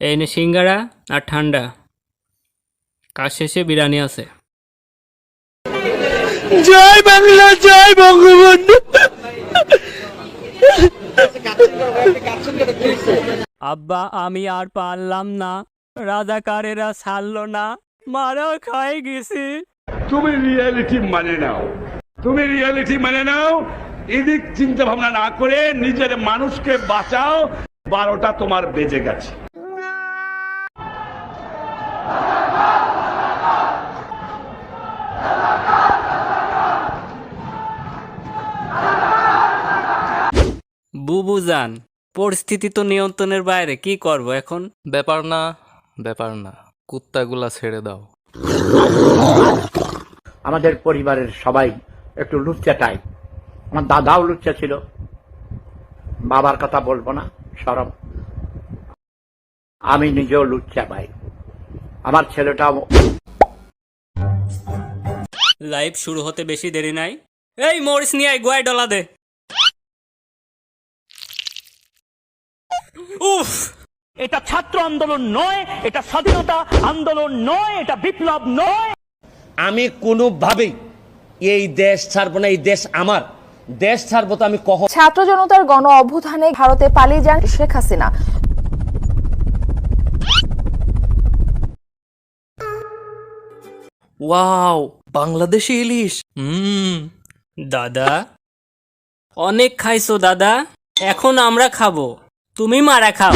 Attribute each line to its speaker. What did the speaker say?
Speaker 1: এই নে সিঙ্গারা আর ঠান্ডা। কাজ শেষে বিরিয়ানি আছে।
Speaker 2: জয় বাংলা জয় বঙ্গবন্ধু।
Speaker 1: আব্বা আমি আর পারলাম না। রাজাকারেরা ছাড়লো না। মারাও খাই গেছি।
Speaker 3: তুমি রিয়েলিটি মানে নাও। তুমি রিয়েলিটি মানে নাও। এদিক চিন্তা ভাবনা না করে নিজের মানুষকে বাঁচাও। বারোটা তোমার বেজে গেছে।
Speaker 1: বুবু যান পরিস্থিতি তো নিয়ন্ত্রণের বাইরে কি করব এখন?
Speaker 4: ব্যাপার না ব্যাপার না কুত্তাগুলা ছেড়ে দাও।
Speaker 5: আমাদের পরিবারের সবাই একটু লুচ্চা টাইপ আমার দাদাও লুচ্চা ছিল। বাবার কথা বলব না সরব। আমি নিজেও লুচ্চা ভাই আমার ছেলেটাও
Speaker 1: লাইভ শুরু হতে বেশি দেরি নাই। এই মরিস নিয়ে আয় গোয়ায় ডলা দে। উফ!
Speaker 2: এটা ছাত্র আন্দোলন নয় এটা স্বাধীনতা আন্দোলন নয় এটা বিপ্লব নয়।
Speaker 6: আমি কোনোভাবেই এই দেশ ছাড়বো না এই দেশ আমার। দেশ ছাড়বো তো আমি কখন?
Speaker 7: ছাত্র জনতার গণ অভ্যুত্থানে ভারতে পালিয়ে যান শেখ হাসিনা।
Speaker 4: ওয়াও বাংলাদেশি ইলিশ। হুম
Speaker 1: দাদা। অনেক খাইছো দাদা। এখন আমরা খাব। তুমি মারা খাও।